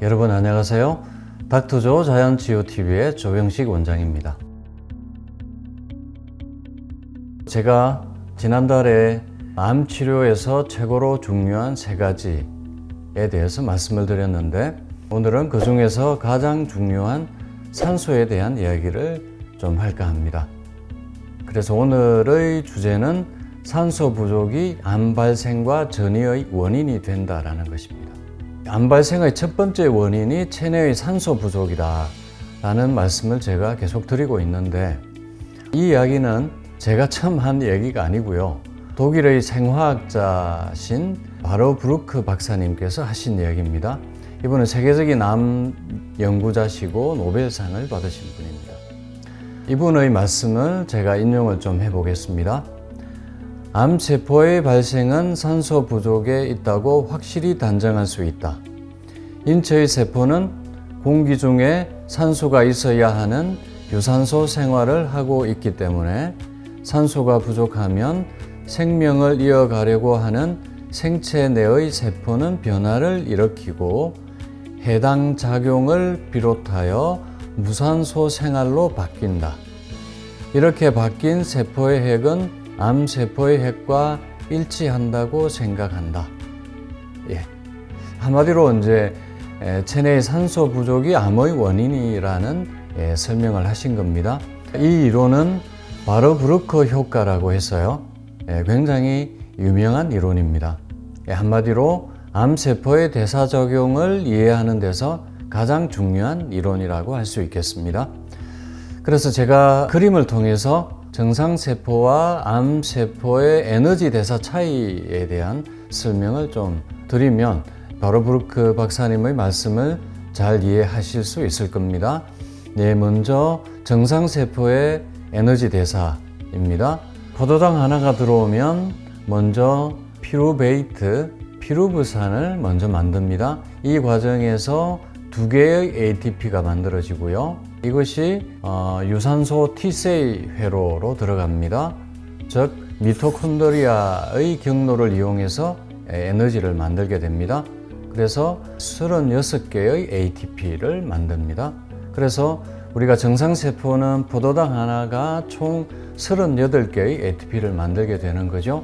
여러분 안녕하세요. 닥터조 자연치유TV의 조병식 원장입니다. 제가 지난달에 암 치료에서 최고로 중요한 세 가지에 대해서 말씀을 드렸는데 오늘은 그 중에서 가장 중요한 산소에 대한 이야기를 좀 할까 합니다. 그래서 오늘의 주제는 산소 부족이 암 발생과 전이의 원인이 된다라는 것입니다. 암 발생의 첫 번째 원인이 체내의 산소 부족이다 라는 말씀을 제가 계속 드리고 있는데 이 이야기는 제가 처음 한 얘기가 아니고요. 독일의 생화학자신 바로 브루크 박사님께서 하신 이야기입니다. 이분은 세계적인 암 연구자시고 노벨상을 받으신 분입니다. 이분의 말씀을 제가 인용을 좀 해보겠습니다. 암세포의 발생은 산소 부족에 있다고 확실히 단정할 수 있다. 인체의 세포는 공기 중에 산소가 있어야 하는 유산소 생활을 하고 있기 때문에 산소가 부족하면 생명을 이어가려고 하는 생체 내의 세포는 변화를 일으키고 해당 작용을 비롯하여 무산소 생활로 바뀐다. 이렇게 바뀐 세포의 핵은 암세포의 핵과 일치한다고 생각한다. 예. 한마디로 이제 체내의 산소 부족이 암의 원인이라는 예, 설명을 하신 겁니다. 이 이론은 바로 브루커 효과라고 해서요. 예, 굉장히 유명한 이론입니다. 예, 한마디로 암세포의 대사작용을 이해하는 데서 가장 중요한 이론이라고 할 수 있겠습니다. 그래서 제가 그림을 통해서 정상세포와 암세포의 에너지 대사 차이에 대한 설명을 좀 드리면 바로 브루크 박사님의 말씀을 잘 이해하실 수 있을 겁니다. 네, 먼저 정상세포의 에너지 대사입니다. 포도당 하나가 들어오면 먼저 피루베이트, 피루부산을 먼저 만듭니다. 이 과정에서 두 개의 ATP가 만들어지고요. 이것이 어, 유산소 T세이 회로로 들어갑니다. 즉 미토콘드리아의 경로를 이용해서 에너지를 만들게 됩니다. 그래서 36개의 ATP를 만듭니다. 그래서 우리가 정상세포는 포도당 하나가 총 38개의 ATP를 만들게 되는 거죠.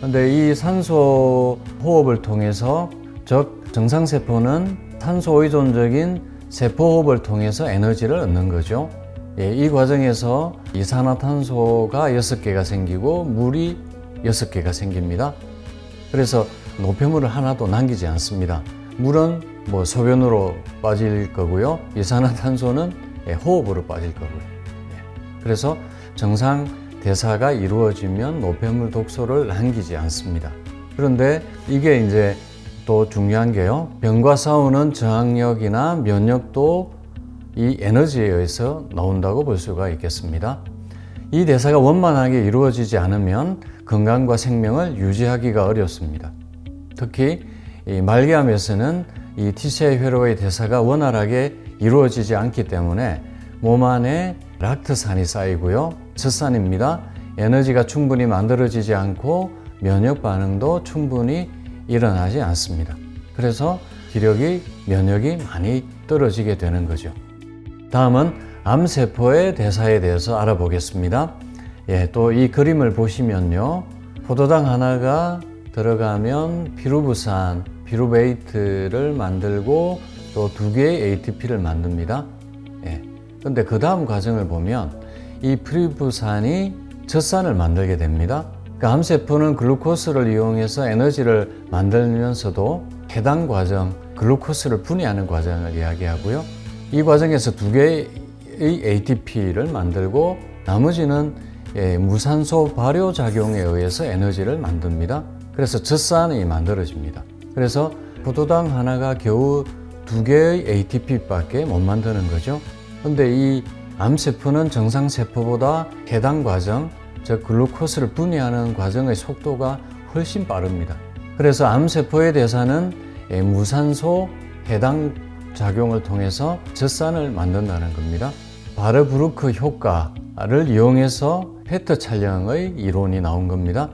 근데 이 산소 호흡을 통해서 즉 정상세포는 산소 의존적인 세포호흡을 통해서 에너지를 얻는 거죠. 예, 이 과정에서 이산화탄소가 6개가 생기고 물이 6개가 생깁니다. 그래서 노폐물을 하나도 남기지 않습니다. 물은 뭐 소변으로 빠질 거고요. 이산화탄소는 예, 호흡으로 빠질 거고요. 예, 그래서 정상 대사가 이루어지면 노폐물 독소를 남기지 않습니다. 그런데 이게 이제 또 중요한 게요. 병과 싸우는 저항력이나 면역도 이 에너지에 의해서 나온다고 볼 수가 있겠습니다. 이 대사가 원만하게 이루어지지 않으면 건강과 생명을 유지하기가 어렵습니다. 특히 이 말기암에서는 이 T세의 회로의 대사가 원활하게 이루어지지 않기 때문에 몸 안에 락트산이 쌓이고요. 젖산입니다. 에너지가 충분히 만들어지지 않고 면역 반응도 충분히 일어나지 않습니다. 그래서 기력이 면역이 많이 떨어지게 되는 거죠. 다음은 암세포의 대사에 대해서 알아보겠습니다. 예, 또 이 그림을 보시면요. 포도당 하나가 들어가면 피루부산, 피루베이트를 만들고 또 두 개의 ATP를 만듭니다. 예. 근데 그 다음 과정을 보면 이 피루부산이 젖산을 만들게 됩니다. 그 암세포는 글루코스를 이용해서 에너지를 만들면서도 해당 과정, 글루코스를 분해하는 과정을 이야기하고요. 이 과정에서 두 개의 ATP를 만들고 나머지는 예, 무산소 발효 작용에 의해서 에너지를 만듭니다. 그래서 젖산이 만들어집니다. 그래서 포도당 하나가 겨우 두 개의 ATP밖에 못 만드는 거죠. 근데 이 암세포는 정상세포보다 해당 과정, 즉 글루코스를 분해하는 과정의 속도가 훨씬 빠릅니다. 그래서 암세포의 대사는 예, 무산소 해당 작용을 통해서 젖산을 만든다는 겁니다. 바르브루크 효과를 이용해서 페트 촬영의 이론이 나온 겁니다.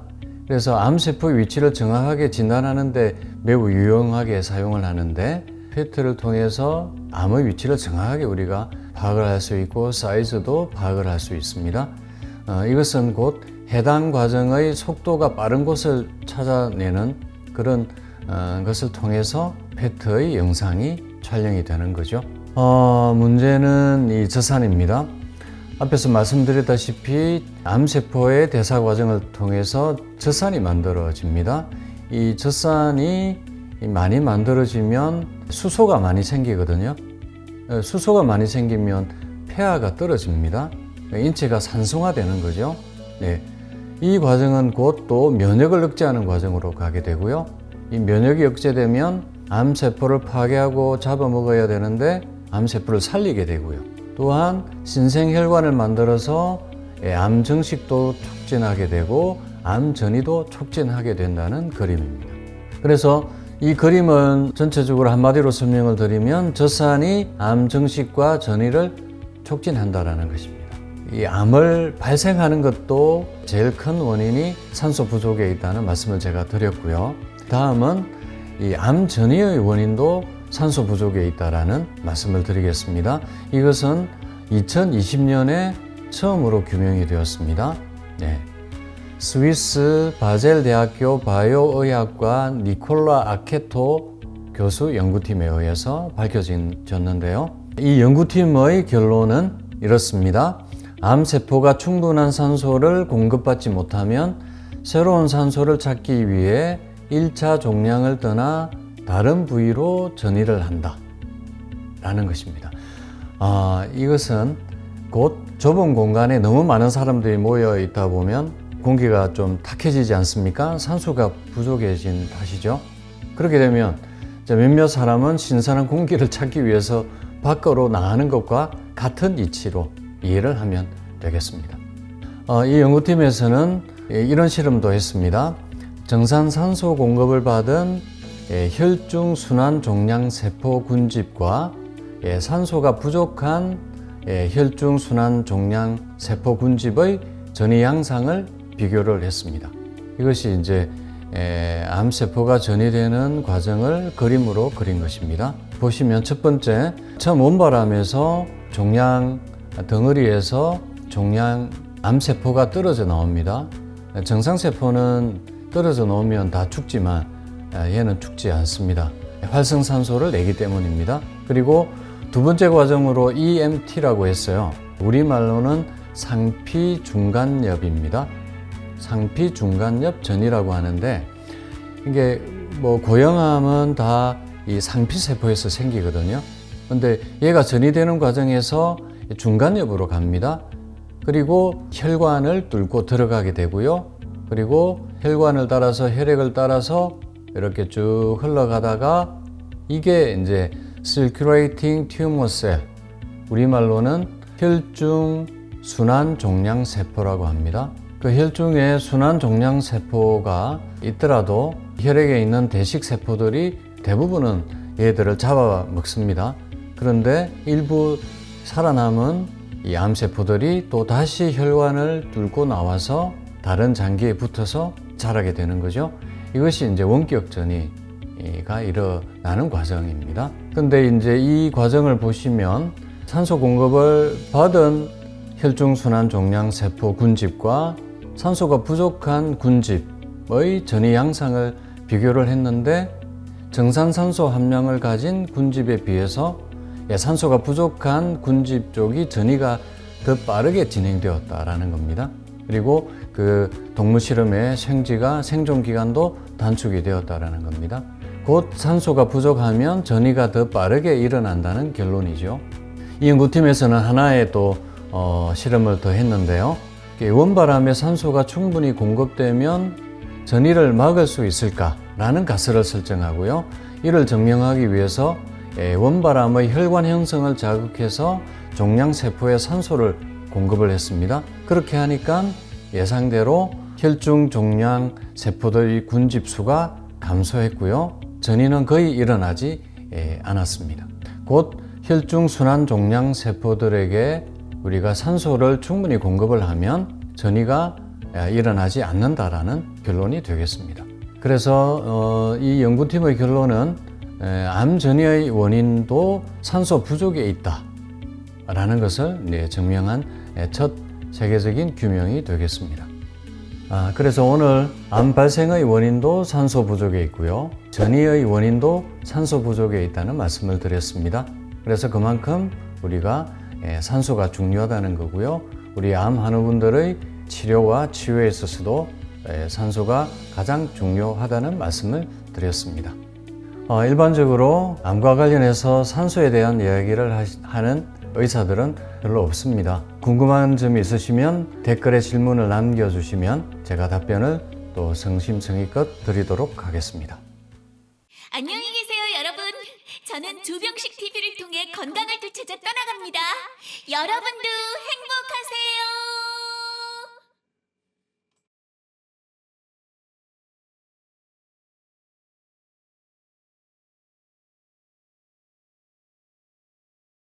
그래서 암세포 위치를 정확하게 진단하는데 매우 유용하게 사용을 하는데 PET를 통해서 암의 위치를 정확하게 우리가 파악을 할 수 있고 사이즈도 파악을 할 수 있습니다. 어, 이것은 곧 해당 과정의 속도가 빠른 곳을 찾아내는 그런 어, 것을 통해서 PET의 영상이 촬영이 되는 거죠. 어, 문제는 이 저산입니다. 앞에서 말씀드렸다시피 암세포의 대사 과정을 통해서 젖산이 만들어집니다. 이 젖산이 많이 만들어지면 수소가 많이 생기거든요. 어, 수소가 많이 생기면 폐하가 떨어집니다. 인체가 산성화되는 거죠. 네. 이 과정은 곧 또 면역을 억제하는 과정으로 가게 되고요. 이 면역이 억제되면 암세포를 파괴하고 잡아먹어야 되는데 암세포를 살리게 되고요. 또한 신생혈관을 만들어서 예, 암 증식도 촉진하게 되고 암 전이도 촉진하게 된다는 그림입니다. 그래서 이 그림은 전체적으로 한마디로 설명을 드리면 젖산이 암 증식과 전이를 촉진한다라는 것입니다. 이 암을 발생하는 것도 제일 큰 원인이 산소 부족에 있다는 말씀을 제가 드렸고요. 다음은 이 암 전이의 원인도 산소 부족에 있다라는 말씀을 드리겠습니다. 이것은 2020년에 처음으로 규명이 되었습니다. 네. 스위스 바젤 대학교 바이오의학과 니콜라 아케토 교수 연구팀에 의해서 밝혀졌는데요. 이 연구팀의 결론은 이렇습니다. 암세포가 충분한 산소를 공급받지 못하면 새로운 산소를 찾기 위해 1차 종양을 떠나 다른 부위로 전이를 한다. 라는 것입니다. 아, 이것은 곧 좁은 공간에 너무 많은 사람들이 모여 있다 보면 공기가 좀 탁해지지 않습니까? 산소가 부족해진 탓이죠. 그렇게 되면 몇몇 사람은 신선한 공기를 찾기 위해서 밖으로 나가는 것과 같은 이치로 이해를 하면 되겠습니다. 어, 이 연구팀에서는 이런 실험도 했습니다. 정산산소 공급을 받은 예, 혈중 순환 종양 세포 군집과 예, 산소가 부족한 예, 혈중 순환 종양 세포 군집의 전이 양상을 비교를 했습니다. 이것이 이제 암 세포가 전이되는 과정을 그림으로 그린 것입니다. 보시면 첫 번째 처음 온바람에서 종양 덩어리에서 종양 암 세포가 떨어져 나옵니다. 정상 세포는 떨어져 나오면 다 죽지만 아, 얘는 죽지 않습니다. 활성산소를 내기 때문입니다. 그리고 두 번째 과정으로 EMT라고 했어요. 우리말로는 상피중간엽입니다. 상피중간엽 전이라고 하는데 이게 뭐 고형암은 다 이 상피세포에서 생기거든요. 근데 얘가 전이되는 과정에서 중간엽으로 갑니다. 그리고 혈관을 뚫고 들어가게 되고요. 그리고 혈관을 따라서 혈액을 따라서 이렇게 쭉 흘러가다가 이게 이제 circulating tumor cell 우리말로는 혈중 순환 종양 세포라고 합니다. 그 혈중에 순환 종양 세포가 있더라도 혈액에 있는 대식 세포들이 대부분은 얘들을 잡아 먹습니다. 그런데 일부 살아남은 이 암세포들이 또 다시 혈관을 뚫고 나와서 다른 장기에 붙어서 자라게 되는 거죠. 이것이 이제 원격 전이가 일어나는 과정입니다. 근데 이제 이 과정을 보시면 산소 공급을 받은 혈중순환 종양 세포 군집과 산소가 부족한 군집의 전이 양상을 비교를 했는데 정산산소 함량을 가진 군집에 비해서 예, 산소가 부족한 군집 쪽이 전이가 더 빠르게 진행되었다라는 겁니다. 그리고 그 동물 실험의 생쥐가 생존 기간도 단축이 되었다라는 겁니다. 곧 산소가 부족하면 전이가 더 빠르게 일어난다는 결론이죠. 이 연구팀에서는 하나의 또 어, 실험을 더 했는데요. 원바람에 산소가 충분히 공급되면 전이를 막을 수 있을까라는 가설을 설정하고요. 이를 증명하기 위해서 예, 원바람의 혈관 형성을 자극해서 종양 세포에 산소를 공급을 했습니다. 그렇게 하니까 예상대로 혈중 종양 세포들의 군집수가 감소했고요. 전이는 거의 일어나지 예, 않았습니다. 곧 혈중 순환 종양 세포들에게 우리가 산소를 충분히 공급을 하면 전이가 예, 일어나지 않는다라는 결론이 되겠습니다. 그래서 어, 이 연구팀의 결론은 에, 암 전이의 원인도 산소 부족에 있다. 라는 것을 증명한 에, 첫 세계적인 규명이 되겠습니다. 아, 그래서 오늘 암 발생의 원인도 산소 부족에 있고요. 전이의 원인도 산소 부족에 있다는 말씀을 드렸습니다. 그래서 그만큼 우리가 에, 산소가 중요하다는 거고요. 우리 암 환우분들의 치료와 치유에 있어서도 에, 산소가 가장 중요하다는 말씀을 드렸습니다. 어, 일반적으로 암과 관련해서 산소에 대한 이야기를 하는 의사들은 별로 없습니다. 궁금한 점이 있으시면 댓글에 질문을 남겨주시면 제가 답변을 또 성심성의껏 드리도록 하겠습니다. 안녕히 계세요, 여러분. 저는 조병식 TV를 통해 건강을 되찾아 떠나갑니다. 여러분도 행복하세요.